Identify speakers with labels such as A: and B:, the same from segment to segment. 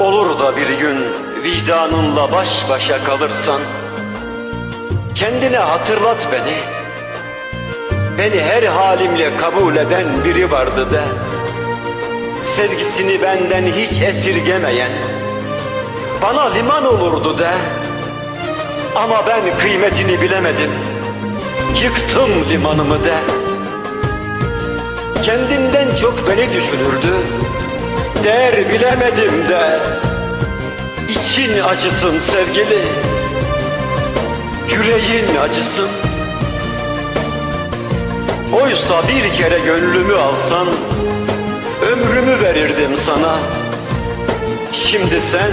A: Olur da bir gün vicdanınla baş başa kalırsan Kendine hatırlat beni. Beni her halimle kabul eden biri vardı de Sevgisini benden hiç esirgemeyen Bana liman olurdu de. Ama ben kıymetini bilemedim Yıktım limanımı de. Kendinden çok beni düşünürdü Değer bilemedim de İçin acısın sevgili Yüreğin acısın. Oysa bir kere gönlümü alsan Ömrümü verirdim sana. Şimdi sen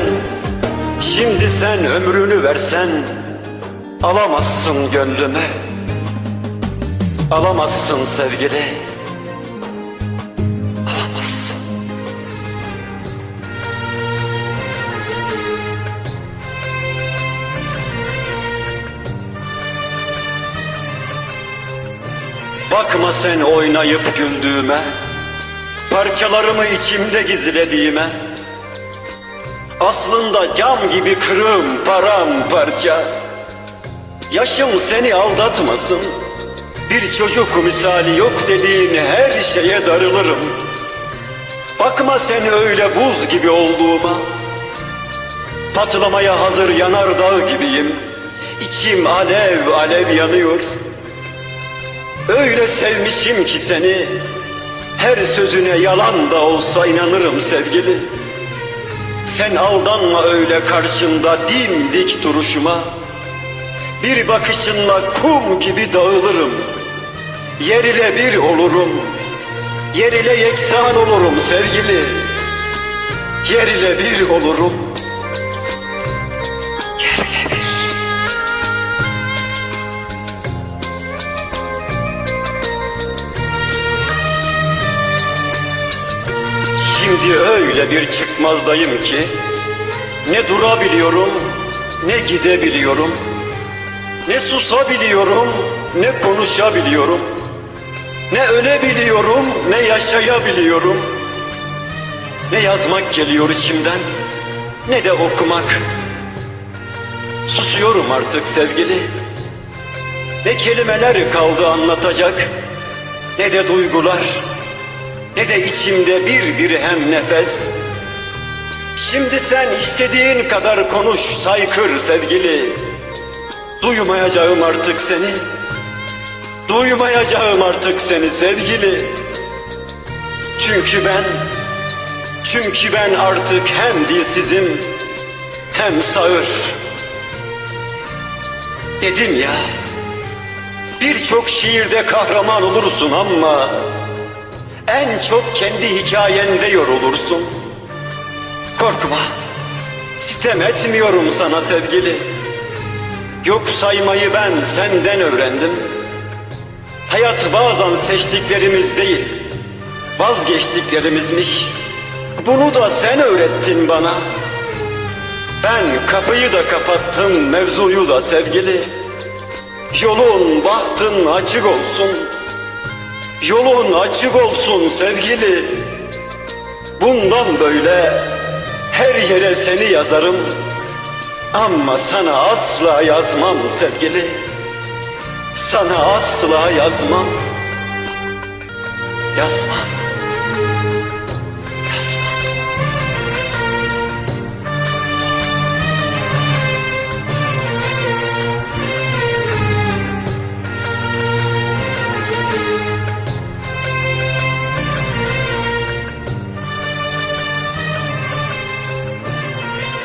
A: Şimdi sen ömrünü versen Alamazsın gönlümü Alamazsın sevgili Bakma sen oynayıp güldüğüme Parçalarımı içimde gizlediğime. Aslında cam gibi kırığım paramparça. Yaşım seni aldatmasın Bir çocuk misali yok dediğin her şeye darılırım. Bakma sen öyle buz gibi olduğuma. Patlamaya hazır yanardağ gibiyim. İçim alev alev yanıyor Öyle sevmişim ki seni. Her sözüne yalan da olsa inanırım sevgili. Sen aldanma öyle karşında dimdik duruşuma. Bir bakışınla kum gibi dağılırım. Yer ile bir olurum. Yer ile yeksan olurum sevgili. Yer ile bir olurum. Yer ile bir Öyle bir çıkmazdayım ki Ne durabiliyorum ne gidebiliyorum Ne susabiliyorum ne konuşabiliyorum Ne ölebiliyorum ne yaşayabiliyorum. Ne yazmak geliyor içimden ne de okumak. Susuyorum artık sevgili. Ne kelimeler kaldı anlatacak Ne de duygular ne de içimde bir dirhem nefes. Şimdi sen istediğin kadar konuş saykır sevgili. Duymayacağım artık seni. Duymayacağım artık seni sevgili. Çünkü ben, çünkü ben artık hem dilsizim hem sağır. Dedim ya, birçok şiirde kahraman olursun ama en çok kendi hikayende yorulursun. Korkma, sitem etmiyorum sana sevgili. Yok saymayı ben senden öğrendim. Hayat bazen seçtiklerimiz değil, vazgeçtiklerimizmiş. Bunu da sen öğrettin bana. Ben kapıyı da kapattım, mevzuyu da sevgili. Yolun, bahtın açık olsun. Yolun açık olsun sevgili. Bundan böyle her yere seni yazarım. Ama sana asla yazmam sevgili. Sana asla yazmam. Yazmam.